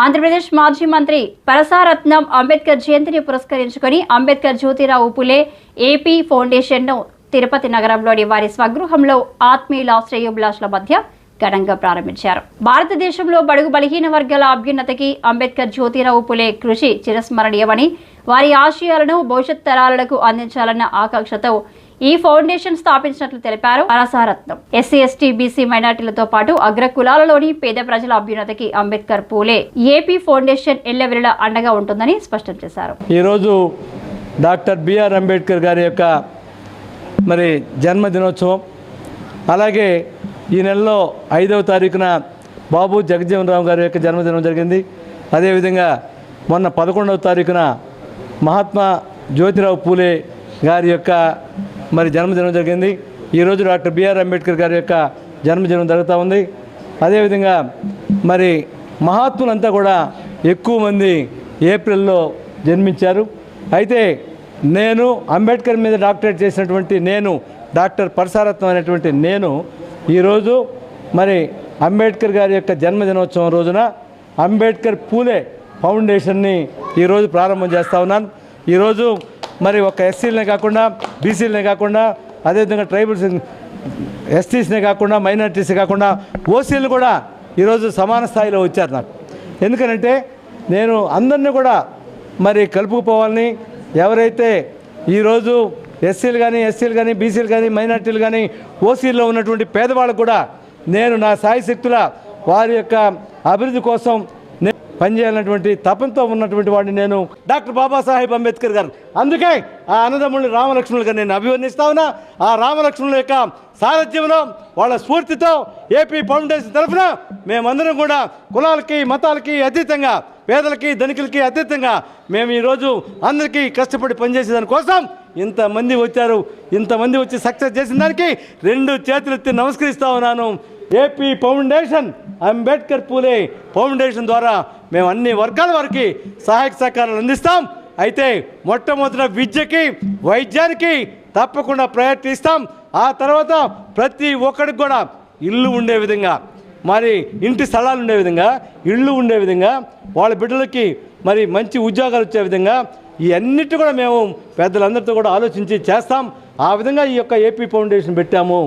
ఆంధ్రప్రదేశ్ మాజీ మంత్రి పరసారత్నం అంబేద్కర్ జయంతిని పురస్కరించుకొని అంబేద్కర్ జ్యోతిరావు పులే ఏపీ ఫౌండేషన్ను తిరుపతి నగరంలోని వారి స్వగృహంలో ఆత్మీయుల శ్రేయోభిలాషుల మధ్య ఘనంగా ప్రారంభించారు. భారతదేశంలో బడుగు బలహీన వర్గాల అభ్యున్నతికి అంబేద్కర్ జ్యోతిరావు పులే కృషి చిరస్మరణీయమని వారి ఆశయాలను భవిష్యత్ తరాలకు అందించాలన్న ఆకాంక్షతో ఈ ఫౌండేషన్ స్థాపించినట్లు తెలిపారు. అరసారత్నం ఎస్సీ ఎస్టీ బీసీ మైనార్టీలతో పాటు అగ్ర కులాలలోని పేద ప్రజల అభ్యున్నతికి అంబేద్కర్ పూలే. ఏపీ ఫౌండేషన్ ఎల్లవెల్లలా అండగా ఉంటుందని స్పష్టం చేశారు. ఈరోజు డాక్టర్ బిఆర్ అంబేద్కర్ గారి యొక్క మరి జన్మదినోత్సవం అలాగే ఈ నెలలో ఐదవ తారీఖున బాబు జగజ్జీవన్ రావు గారి యొక్క జన్మదినం జరిగింది. అదేవిధంగా మొన్న పదకొండవ తారీఖున మహాత్మా జ్యోతిరావు పూలే గారి యొక్క మరి జన్మదినం జరిగింది. ఈరోజు డాక్టర్ బిఆర్ అంబేద్కర్ గారి యొక్క జన్మదినం జరుగుతూ ఉంది. అదేవిధంగా మరి మహాత్ములంతా కూడా ఎక్కువ మంది ఏప్రిల్లో జన్మించారు. అయితే నేను అంబేద్కర్ మీద డాక్టరేట్ చేసినటువంటి నేను డాక్టర్ పరసారత్నం అనేటువంటి నేను ఈరోజు మరి అంబేద్కర్ గారి యొక్క జన్మదినోత్సవం రోజున అంబేద్కర్ పూలే ఫౌండేషన్ని ఈరోజు ప్రారంభం చేస్తూ ఉన్నాను. ఈరోజు మరి ఒక ఎస్సీలనే కాకుండా బీసీలనే కాకుండా అదేవిధంగా ట్రైబల్స్ ఎస్టీస్నే కాకుండా మైనార్టీస్ కాకుండా ఓసీలు కూడా ఈరోజు సమాన స్థాయిలో వచ్చారు నాకు. ఎందుకనంటే నేను అందరినీ కూడా మరి కలుపుకుపోవాలని ఎవరైతే ఈరోజు ఎస్సీలు కానీ ఎస్సీలు కానీ బీసీలు కానీ మైనార్టీలు కానీ ఓసీల్లో ఉన్నటువంటి పేదవాళ్ళు కూడా నేను నా సాయి శక్తుల వారి యొక్క అభివృద్ధి కోసం పనిచేయాలన్నటువంటి తపంతో ఉన్నటువంటి వాడిని నేను డాక్టర్ బాబాసాహెబ్ అంబేద్కర్ గారు. అందుకే ఆ అన్నదమ్ముడిని రామలక్ష్మణులుగా నేను అభివర్ణిస్తా ఉన్నా. ఆ రామలక్ష్మణుల యొక్క సారథ్యంలో వాళ్ళ స్ఫూర్తితో ఏపీ ఫౌండేషన్ తరఫున మేమందరం కూడా కులాలకి మతాలకి అతీతంగా పేదలకి ధనికులకి అతీతంగా మేము ఈరోజు అందరికీ కష్టపడి పనిచేసే దానికోసం ఇంతమంది వచ్చారు. ఇంతమంది వచ్చి సక్సెస్ చేసిన దానికి రెండు చేతులెత్తి నమస్కరిస్తా ఉన్నాను. AP foundation Ambedkar Phule foundation ద్వారా మేము అన్ని వర్గాల వారికి సహాయక సహకారాలు అందిస్తాం. అయితే మొట్టమొదట విద్యకి వైద్యానికి తప్పకుండా ప్రయత్నిస్తాం. ఆ తర్వాత ప్రతి ఒక్కడికి కూడా ఇల్లు ఉండే విధంగా మరి ఇంటి స్థలాలు ఉండే విధంగా ఇళ్ళు ఉండే విధంగా వాళ్ళ బిడ్డలకి మరి మంచి ఉద్యోగాలు వచ్చే విధంగా ఈ అన్నిటి కూడా మేము పెద్దలందరితో కూడా ఆలోచించి చేస్తాం. ఆ విధంగా ఈ యొక్క ఏపీ ఫౌండేషన్ పెట్టాము.